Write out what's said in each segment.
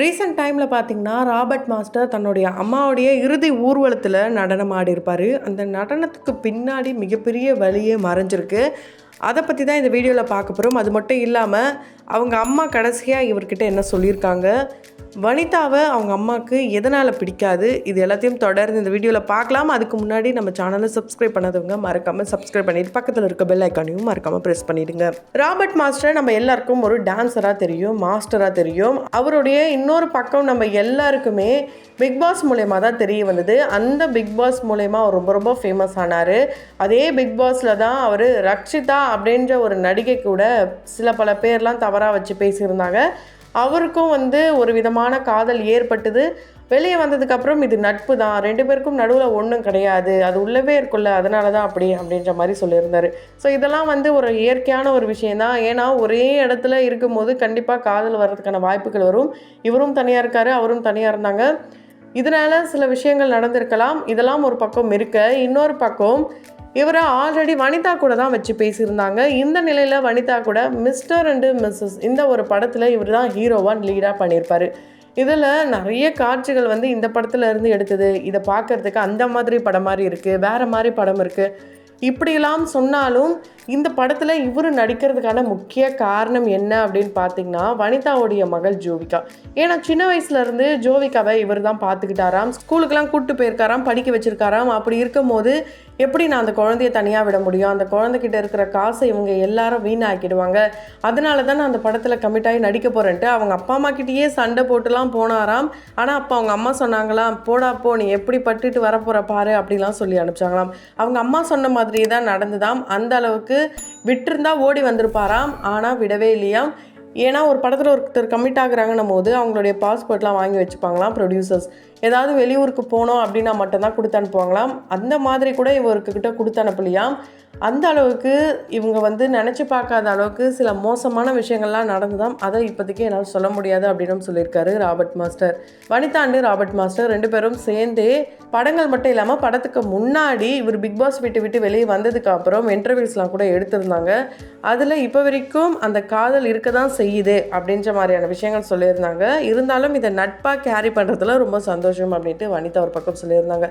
Recent டைமில் பார்த்தீங்கன்னா Robert master தன்னுடைய அம்மாவுடைய இறுதி ஊர்வலத்தில் நடனம் ஆடியிருப்பார். அந்த நடனத்துக்கு பின்னாடி மிகப்பெரிய வழியே மறைஞ்சிருக்கு. அதை பற்றி தான் இந்த வீடியோவில் பார்க்க போகிறோம் அது மட்டும் இல்லாமல் அவங்க அம்மா கடைசியாக இவர்கிட்ட என்ன சொல்லியிருக்காங்க? வனிதாவை அவங்க அம்மாவுக்கு எதனால் பிடிக்காது? இது எல்லாத்தையும் தொடர்ந்து இந்த வீடியோவில் பார்க்கலாம். அதுக்கு முன்னாடி நம்ம சேனலை சப்ஸ்கிரைப் பண்ணாதவங்க மறக்காமல் சப்ஸ்கிரைப் பண்ணிட்டு பக்கத்தில் இருக்க பெல் ஐக்கானையும் மறக்காமல் ப்ரெஸ் பண்ணிடுங்க. ராபர்ட் மாஸ்டர் நம்ம எல்லாருக்கும் ஒரு டான்ஸராக தெரியும் மாஸ்டராக தெரியும். அவருடைய இன்னொரு பக்கம் நம்ம எல்லாருக்குமே பிக் பாஸ் மூலயமா தான் தெரிய வந்தது. அந்த பிக் பாஸ் மூலயமா அவர் ரொம்ப ரொம்ப ஃபேமஸ் ஆனார். அதே பிக் பாஸில் தான் அவர் ரக்ஷிதா அப்படின்ற ஒரு நடிகை கூட சில பல பேர்லாம் தவறாக வச்சு பேசியிருந்தாங்க. அவருக்கும் வந்து ஒரு விதமான காதல் ஏற்பட்டது. வெளியே வந்ததுக்கப்புறம் இது நட்பு தான். ரெண்டு பேருக்கும் நடுவில் ஒன்றும் கிடையாது. அது உள்ளவே இருக்குல்ல அதனால தான் அப்படி அப்படின்ற மாதிரி சொல்லியிருந்தாரு. ஸோ இதெல்லாம் வந்து ஒரு இயற்கையான ஒரு விஷயந்தான் ஏன்னா ஒரே இடத்துல இருக்கும்போது கண்டிப்பாக காதல் வர்றதுக்கான வாய்ப்புகள் வரும். இவரும் தனியாக இருக்கார் அவரும் தனியாக இருந்தாங்க. இதனால் சில விஷயங்கள் நடந்திருக்கலாம். இதெல்லாம் ஒரு பக்கம் இருக்க. இன்னொரு பக்கம் இவரை ஆல்ரெடி வனிதா கூட தான் வச்சு பேசியிருந்தாங்க. இந்த நிலையில் வனிதா கூட மிஸ்டர் அண்டு மிஸ்ஸஸ் இந்த ஒரு படத்தில் இவர் தான் ஹீரோவாக லீடாக பண்ணியிருப்பார். இதில் நிறைய காட்சிகள் வந்து இந்த படத்துல இருந்து எடுத்தது. இதை பார்க்கறதுக்கு அந்த மாதிரி படம் மாதிரி இருக்குது வேறு மாதிரி படம் இருக்குது இப்படியெல்லாம் சொன்னாலும் இந்த படத்தில் இவர் நடிக்கிறதுக்கான முக்கிய காரணம் என்ன அப்படின்னு பார்த்தீங்கன்னா வனிதாவுடைய மகள் ஜோவிகா. ஏன்னா சின்ன வயசுலேருந்து ஜோவிகாவை இவர் தான் பார்த்துக்கிட்டாராம். ஸ்கூலுக்கெல்லாம் கூப்பிட்டு போயிருக்காராம் படிக்க வச்சிருக்காராம். அப்படி இருக்கும்போது எப்படி நான் அந்த குழந்தைய தனியாக விட முடியும்? அந்த குழந்தைகிட்ட இருக்கிற காசை இவங்க எல்லாரும் வீணாக்கிடுவாங்க. அதனால தான் நான் அந்த படத்தில் கமிட் ஆகி நடிக்க போகிறேன்ட்டு அவங்க அப்பா அம்மா கிட்டேயே சண்டை போட்டுலாம் போனாராம். ஆனால் அப்போ அவங்க அம்மா சொன்னாங்களாம் போடா போ நீ எப்படி பட்டுட்டு வரப்போகிற பாரு அப்படிலாம் சொல்லி அனுப்பிச்சாங்களாம். அவங்க அம்மா சொன்ன மாதிரியே தான் நடந்துதாம். அந்த அளவுக்கு விட்டுருந்தா ஓடி வந்திருப்பாராம். ஆனால் விடவே இல்லையாம். ஏன்னா ஒரு படத்தில் ஒருத்தர் கமிட் ஆகுறாங்கன்னும் போது அவங்களுடைய பாஸ்போர்ட்லாம் வாங்கி வச்சுப்பாங்களாம் ப்ரொடியூசர்ஸ் ஏதாவது வெளியூருக்கு போனோம் அப்படின்னா மட்டும்தான் கொடுத்து அனுப்புவாங்களாம். அந்த மாதிரி கூட இவர்கிட்ட கொடுத்து அனுப்பலையாம். அந்த அளவுக்கு இவங்க வந்து நினச்சி பார்க்காத அளவுக்கு சில மோசமான விஷயங்கள்லாம் நடந்துதான் அதை இப்போதைக்கு என்னால் சொல்ல முடியாது அப்படின்னு சொல்லியிருக்காரு ராபர்ட் மாஸ்டர். வனிதாண்டு ராபர்ட் மாஸ்டர் ரெண்டு பேரும் சேர்ந்தே படங்கள் மட்டும் இல்லாமல் படத்துக்கு முன்னாடி இவர் பிக் பாஸ் விட்டு விட்டு வெளியே வந்ததுக்கு அப்புறம் இன்டர்வியூஸ்லாம் கூட எடுத்திருந்தாங்க. அதில் இப்போ வரைக்கும் அந்த காதல் இருக்க தான் செய்யுது அப்படின்ற மாதிரியான விஷயங்கள் சொல்லியிருந்தாங்க. இருந்தாலும் இதை நட்பாக கேரி பண்ணுறதுல ரொம்ப சந்தோஷம் அப்படின்ட்டு வனிதா ஒரு பக்கம் சொல்லியிருந்தாங்க.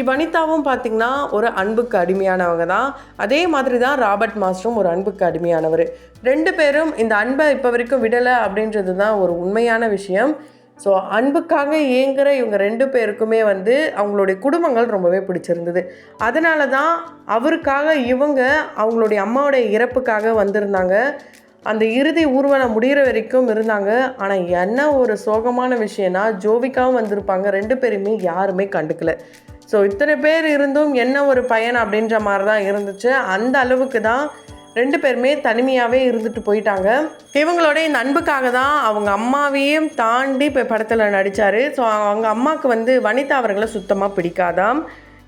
இவ்வனிதாவும் பார்த்திங்கன்னா ஒரு அன்புக்கு அடிமையானவங்க தான். அதே மாதிரி தான் ராபர்ட் மாஸ்டரும் ஒரு அன்புக்கு அடிமையானவர். ரெண்டு பேரும் இந்த அன்பை இப்போ வரைக்கும் விடலை அப்படின்றது தான் ஒரு உண்மையான விஷயம். ஸோ அன்புக்காக ஏங்குற இவங்க ரெண்டு பேருக்குமே வந்து அவங்களுடைய குடும்பங்கள் ரொம்பவே பிடிச்சிருந்தது. அதனால தான் அவருக்காக இவங்க அவங்களுடைய அம்மாவுடைய இறப்புக்காக வந்திருந்தாங்க. அந்த இறுதி ஊர்வலம் முடிகிற வரைக்கும் இருந்தாங்க. ஆனால் என்ன ஒரு சோகமான விஷயம்னா ஜோவிக்காவும் வந்திருப்பாங்க. ரெண்டு பேருமே யாருமே கண்டுக்கல. ஸோ இத்தனை பேர் இருந்தும் என்ன ஒரு பயன் அப்படின்ற மாதிரி தான் இருந்துச்சு. அந்த அளவுக்கு தான் ரெண்டு பேருமே தனிமையாகவே இருந்துட்டு போயிட்டாங்க. இவங்களோட இந்த அன்புக்காக தான் அவங்க அம்மாவையும் தாண்டி இப்போ படத்தில் நடித்தார் ஸோ அவங்க அம்மாவுக்கு வந்து வனிதா அவர்களை சுத்தமாக பிடிக்காதாம்.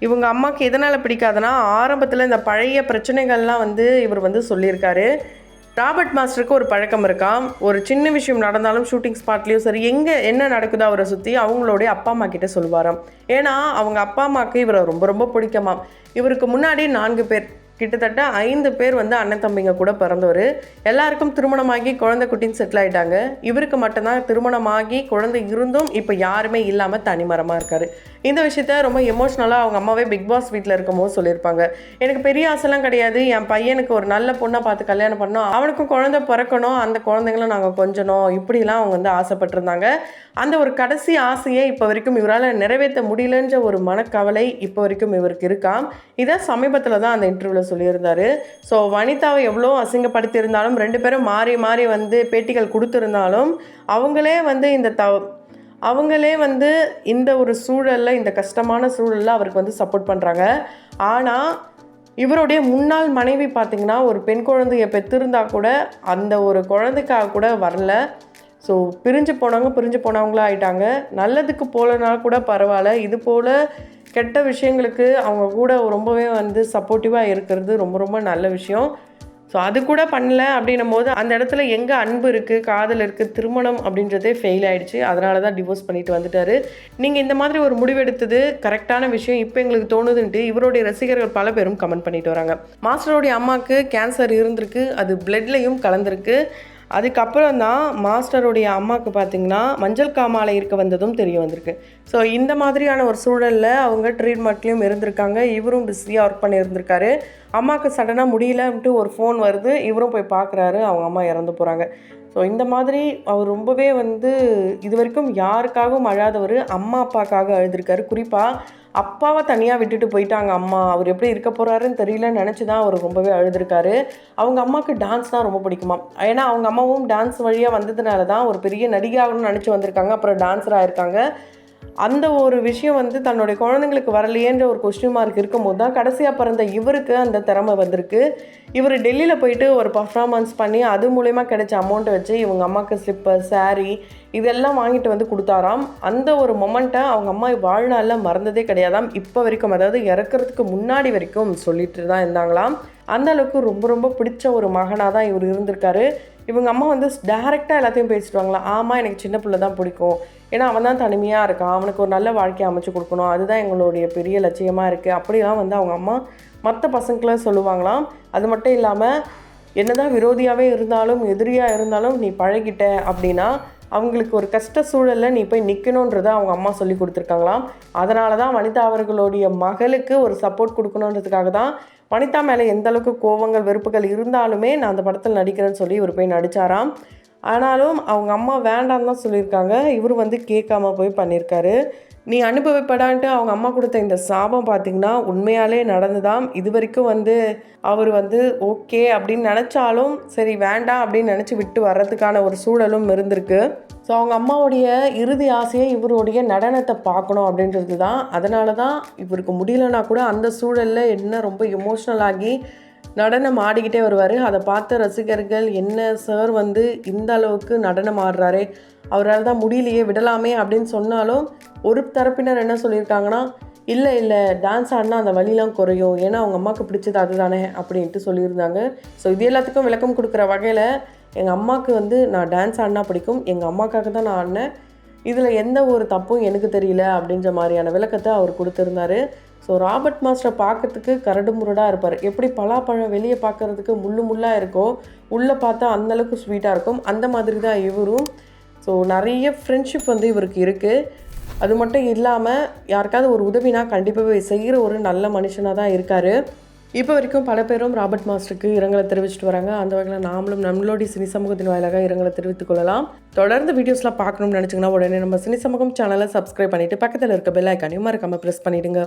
இவங்க அம்மாவுக்கு எதனால் பிடிக்காதுன்னா ஆரம்பத்தில் இந்த பழைய பிரச்சனைகள்லாம் வந்து இவர் வந்து சொல்லியிருக்காரு. ராபர்ட் மாஸ்டருக்கு ஒரு பழக்கம் இருக்காம் ஒரு சின்ன விஷயம் நடந்தாலும் ஷூட்டிங் ஸ்பாட்லேயும் சரி எங்கே என்ன நடக்குதோ அவரை சுற்றி அவங்களுடைய அப்பா அம்மா கிட்டே சொல்லுவாராம். ஏன்னா அவங்க அப்பா அம்மாவுக்கு இவரை ரொம்ப ரொம்ப பிடிக்குமாம். இவருக்கு முன்னாடி நான்கு பேர் கிட்டத்தட்ட ஐந்து பேர் வந்து அண்ணன் தம்பிங்க கூட பிறந்தவர். எல்லாருக்கும் திருமணமாகி குழந்தை குட்டின்னு செட்டில் ஆகிட்டாங்க இவருக்கு மட்டும்தான் திருமணமாகி குழந்தை இருந்தும் இப்போ யாருமே இல்லாமல் தனிமரமாக இருக்கார். இந்த விஷயத்த ரொம்ப எமோஷ்னலாக அவங்க அம்மாவே பிக் பாஸ் வீட்டில் இருக்கும்போது சொல்லியிருப்பாங்க. எனக்கு பெரிய ஆசைலாம் கிடையாது. என் பையனுக்கு ஒரு நல்ல பொண்ணை பார்த்து கல்யாணம் பண்ணோம் அவனுக்கும் குழந்தை பிறக்கணும். அந்த குழந்தைங்களும் நாங்கள் கொஞ்சணும். இப்படிலாம் அவங்க வந்து ஆசைப்பட்டிருந்தாங்க. அந்த ஒரு கடைசி ஆசையை இப்போ வரைக்கும் இவரால் நிறைவேற்ற முடியலன்ற ஒரு மனக்கவலை இப்போ வரைக்கும் இவருக்கு இருக்காம். இதை சமீபத்தில் தான் அந்த இன்டர்வியூவில் சொல்லியிருந்தாரு. ஸோ வனிதாவை எவ்வளோ அசிங்கப்படுத்தியிருந்தாலும் ரெண்டு பேரும் மாறி மாறி வந்து பேட்டிகள் கொடுத்துருந்தாலும் அவங்களே வந்து இந்த த அவங்களே வந்து இந்த ஒரு சூழலில் இந்த கஷ்டமான சூழலில் அவருக்கு வந்து சப்போர்ட் பண்ணுறாங்க ஆனால் இவருடைய முன்னாள் மனைவி பார்த்திங்கன்னா ஒரு பெண் குழந்தைய பெற்றிருந்தா கூட அந்த ஒரு குழந்தைக்காக கூட வரல. ஸோ பிரிஞ்சு போனவங்க பிரிஞ்சு போனவங்களா ஆயிட்டாங்க. நல்லதுக்கு போகலனா கூட பரவாயில்ல. இது போல் கெட்ட விஷயங்களுக்கு அவங்க கூட ரொம்பவே வந்து சப்போர்ட்டிவாக இருக்கிறது ரொம்ப ரொம்ப நல்ல விஷயம். ஸோ அது கூட பண்ணல அப்படின்னும் போது அந்த இடத்துல எங்கே அன்பு இருக்குது காதல் இருக்குது திருமணம் அப்படின்றதே ஃபெயில் ஆகிடுச்சு அதனால தான் டிவோர்ஸ் பண்ணிட்டு வந்துட்டாரு. நீங்கள் இந்த மாதிரி ஒரு முடிவெடுத்தது கரெக்டான விஷயம். இப்போ எங்களுக்கு தோணுதுன்ட்டு இவருடைய ரசிகர்கள் பல பேரும் கமெண்ட் பண்ணிட்டு வராங்க. மாஸ்டருடைய அம்மாவுக்கு கேன்சர் இருந்திருக்கு. அது பிளட்லையும் கலந்திருக்கு. அதுக்கப்புறம் தான் மாஸ்டருடைய அம்மாவுக்கு பார்த்திங்கன்னா மஞ்சள் காமாலை இருக்க வந்ததும் தெரிய வந்திருக்கு. ஸோ இந்த மாதிரியான ஒரு சூழலில் அவங்க ட்ரீட்மெண்ட்லேயும் இருந்திருக்காங்க. இவரும் பிஸியாக ஒர்க் பண்ணியிருந்திருக்காரு. அம்மாவுக்கு சடனாக முடியலன்ட்டு ஒரு ஃபோன் வருது. இவரும் போய் பார்க்குறாரு அவங்க அம்மா இறந்து போகிறாங்க ஸோ இந்த மாதிரி அவர் ரொம்பவே வந்து இது வரைக்கும் யாருக்காகவும் அழாதவர் அம்மா அப்பாக்காக அழுதுருக்காரு. குறிப்பாக அப்பாவை தனியாக விட்டுட்டு போயிட்டாங்க அம்மா. அவர் எப்படி இருக்க போகிறாருன்னு தெரியலன்னு நினச்சி தான் அவர் ரொம்பவே அழுதுருக்காரு. அவங்க அம்மாவுக்கு டான்ஸ் தான் ரொம்ப பிடிக்குமா? ஏன்னா அவங்க அம்மாவும் டான்ஸ் வழியாக வந்ததுனால தான் ஒரு பெரிய நடிகையாகணும்னு நினச்சி வந்திருக்காங்க. அப்புறம் டான்ஸராக இருக்காங்க அந்த ஒரு விஷயம் வந்து தன்னுடைய குழந்தைங்களுக்கு வரலையேன்ற ஒரு கொஸ்டின் மார்க் இருக்கும்போது தான் கடைசியாக பிறந்த இவருக்கு அந்த திறமை வந்திருக்கு. இவர் டெல்லியில் போயிட்டு ஒரு பர்ஃபார்மன்ஸ் பண்ணி அது மூலயமா கிடைச்ச அமௌண்ட்டை வச்சு இவங்க அம்மாவுக்கு ஸ்லிப்பர் saree இதெல்லாம் வாங்கிட்டு வந்து கொடுத்தாராம். அந்த ஒரு மொமெண்ட்டை அவங்க அம்மா வாழ்நாளில் மறந்ததே கிடையாதாம். இப்போ வரைக்கும் அதாவது இறக்குறதுக்கு முன்னாடி வரைக்கும் சொல்லிட்டு தான் இருந்தாங்களாம். அந்த அளவுக்கு ரொம்ப ரொம்ப பிடிச்ச ஒரு மகனாக தான் இவர் இருந்திருக்காரு. இவங்க அம்மா வந்து டேரெக்டாக எல்லாத்தையும் பேசிடுவாங்களா ஆமாம் எனக்கு சின்ன பிள்ளை தான் பிடிக்கும். ஏன்னா அவன் தான் தனிமையாக இருக்கான். அவனுக்கு ஒரு நல்ல வாழ்க்கையை அமைச்சு கொடுக்கணும். அதுதான் எங்களுடைய பெரிய லட்சியமாக இருக்குது அப்படிலாம் வந்து அவங்க அம்மா மற்ற பசங்களை சொல்லுவாங்களாம். அது மட்டும் இல்லாமல் என்னதான் விரோதியாகவே இருந்தாலும் எதிரியாக இருந்தாலும் நீ பழகிட்ட அப்படின்னா அவங்களுக்கு ஒரு கஷ்ட சூழலில் நீ போய் நிற்கணுன்றதை அவங்க அம்மா சொல்லி கொடுத்துருக்காங்களாம். அதனால தான் வனிதா அவர்களுடைய மகளுக்கு ஒரு சப்போர்ட் கொடுக்கணுன்றதுக்காக தான் வனிதா மேலே எந்த அளவுக்கு கோவங்கள் வெறுப்புகள் இருந்தாலுமே நான் அந்த படத்தில் நடிக்கிறேன்னு சொல்லி இவர் போய் நடித்தாராம் ஆனாலும் அவங்க அம்மா வேண்டாம் தான் சொல்லியிருக்காங்க. இவர் வந்து கேட்காம போய் பண்ணியிருக்காரு. நீ அனுபவிப்படான்ட்டு அவங்க அம்மா கொடுத்த இந்த சாபம் பார்த்தீங்கன்னா உண்மையாலே நடந்துதான் இது வரைக்கும் வந்து அவர் வந்து ஓகே அப்படின்னு நினச்சாலும் சரி வேண்டாம் அப்படின்னு நினச்சி விட்டு வர்றதுக்கான ஒரு சூழலும் இருந்திருக்கு. ஸோ அவங்க அம்மாவுடைய இறுதி ஆசையை இவருடைய நடனத்தை பார்க்கணும் அப்படின்றது தான் அதனால தான் இவருக்கு முடியலன்னா கூட அந்த சூழலில் என்ன ரொம்ப எமோஷ்னல் ஆகி நடனம் ஆடிக்கிட்டே வருவார். அதை பார்த்த ரசிகர்கள் என்ன சார் வந்து இந்த அளவுக்கு நடனம் ஆடுறாரே? அவரால் தான் முடியலையே விடலாமே அப்படின்னு சொன்னாலும் ஒரு தரப்பினர் என்ன சொல்லியிருக்காங்கன்னா இல்லை இல்லை டான்ஸ் ஆடினா அந்த வலிலாம் குறையும். ஏன்னா அவங்க அம்மாவுக்கு பிடிச்சது அதுதானே அப்படின்ட்டு சொல்லியிருந்தாங்க. ஸோ இது எல்லாத்துக்கும் விளக்கம் கொடுக்குற வகையில் எங்கள் அம்மாவுக்கு வந்து நான் டான்ஸ் ஆடினா பிடிக்கும். எங்கள் அம்மாக்காக தான் நான் ஆடினேன். இதில் எந்த ஒரு தப்பும் எனக்கு தெரியல அப்படின்ற மாதிரியான விளக்கத்தை அவர் கொடுத்துருந்தாரு. ஸோ ராபர்ட் மாஸ்டரை பார்க்கறதுக்கு கரடு முரடாக இருப்பார். எப்படி பலாப்பழம் வெளியே பார்க்கறதுக்கு முள்ளு முள்ளாக இருக்கோ உள்ளே பார்த்தா அந்தளவுக்கு ஸ்வீட்டாக இருக்கும். அந்த மாதிரி தான் இவரும். ஸோ நிறைய ஃப்ரெண்ட்ஷிப் வந்து இவருக்கு இருக்குது அது மட்டும் இல்லாமல் யாருக்காவது ஒரு உதவினா கண்டிப்பாகவே செய்கிற ஒரு நல்ல மனுஷனாக தான் இருக்கார். இப்போ வரைக்கும் பல பேரும் ராபர்ட் மாஸ்டருக்கு இரங்கலை தெரிவிச்சிட்டு வராங்க. அந்த வகையில் நாமளும் நம்மளோட சினி சமூகத்தின் வாயிலாக இரங்கலை தெரிவித்துக் கொள்ளலாம். தொடர்ந்து வீடியோஸ்லாம் பார்க்கணும்னு நினச்சிங்கன்னா உடனே நம்ம சினி சமூகம் சேனலை சப்ஸ்கிரைப் பண்ணிவிட்டு பக்கத்தில் இருக்க பெல் ஐக்கானையும் மறக்காமல் ப்ரெஸ் பண்ணிவிடுங்க